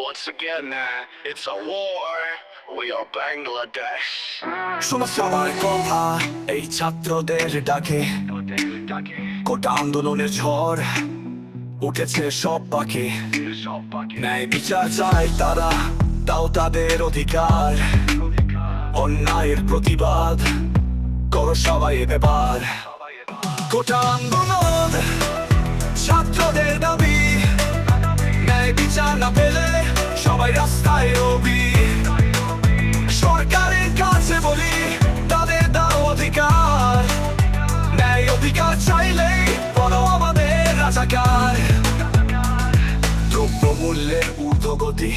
Once again, uh, it's a war. We are Bangladesh. সবার কথা এই ছাত্রদের ডাকে কোটা আন্দোলনের ঝড় উঠেছে সব পাখি ন্যায় বিচার চায় তারা তাও তাদের অধিকার অন্যায়ের প্রতিবাদ করো সবাই ব্যাপার কোটা আন্দোলন সবাই রাস্তায় রবি। সরকারের কাছে বলি, তাদের দাও অধিকার। ন্যায় অধিকার চাইলেই বলো আমাদের রাজাকার। দ্রব্যমূল্যের ঊর্ধ্বগতি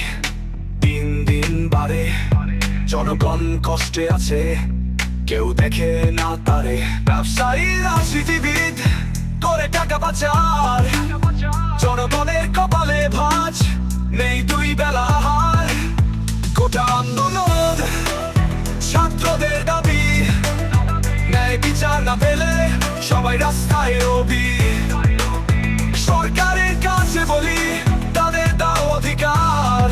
দিন দিন বাড়ে। জনগণ কষ্টে আছে, কেউ দেখে না তারে। ব্যবসায়ী, রাজনীতিবিদ, করে টাকা পাচার। জনগণের কপালে ভাজ, নেই দুই বেলা। না পেলে সবাই রাস্তায় রবি। সরকারের কাছে বলি, তাদের দাও অধিকার।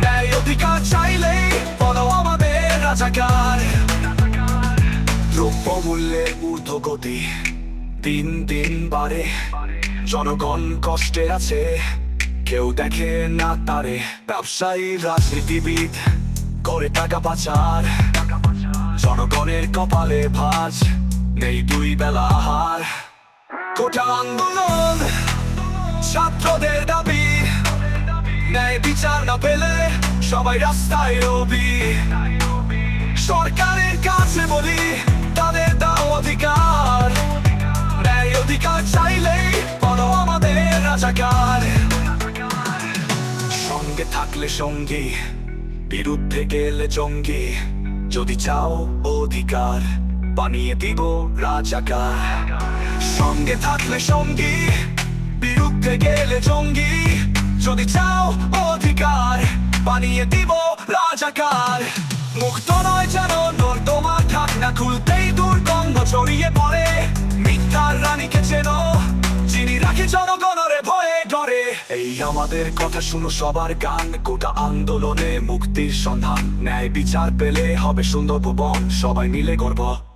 ন্যায় অধিকার চাইলেই বলো আমাদের রাজাকার। দ্রব্যমূল্যের ঊর্ধ্বগতি দিন দিন বাড়ে। জনগণ কষ্টে আছে, কেউ দেখে না তারে। ব্যবসায়ী, রাজনীতিবিদ, করে টাকা পাচার। জনগণের কপালে ভাজ। নেই দুই বেলা আহার। কোটা আন্দোলন, ছাত্রদের দাবি। ন্যায় বিচার না পেলে সবাই রাস্তায় রবি। সরকারের কাছে বলি, তাদের দাও অধিকার। ন্যায় অধিকার চাইলেই বলো আমাদের রাজাকার। সঙ্গে থাকলে সঙ্গী, বিরুদ্ধে গেলে জঙ্গি। যদি চাও অধিকার। বানিয়ে দিব রাজাকার সঙ্গে থাকলে সঙ্গী, বিরুদ্ধে গেলে জঙ্গি। যদি চাও অধিকার, বানিয়ে দিব রাজাকার। মুক্ত নয় যেন নর্দমা থাক না খুলতেই দুর্গন্ধ ছড়িয়ে পড়ে। মিথ্যার রানীকে চেন, যিনি রাখে জনগণরে ভয়ে ডরে। এই আমাদের কথা শুনো সবার গান, গোটা আন্দোলনে মুক্তির সন্ধান। ন্যায় বিচার পেলে হবে সুন্দর ভুবন, সবাই মিলে গর্ব।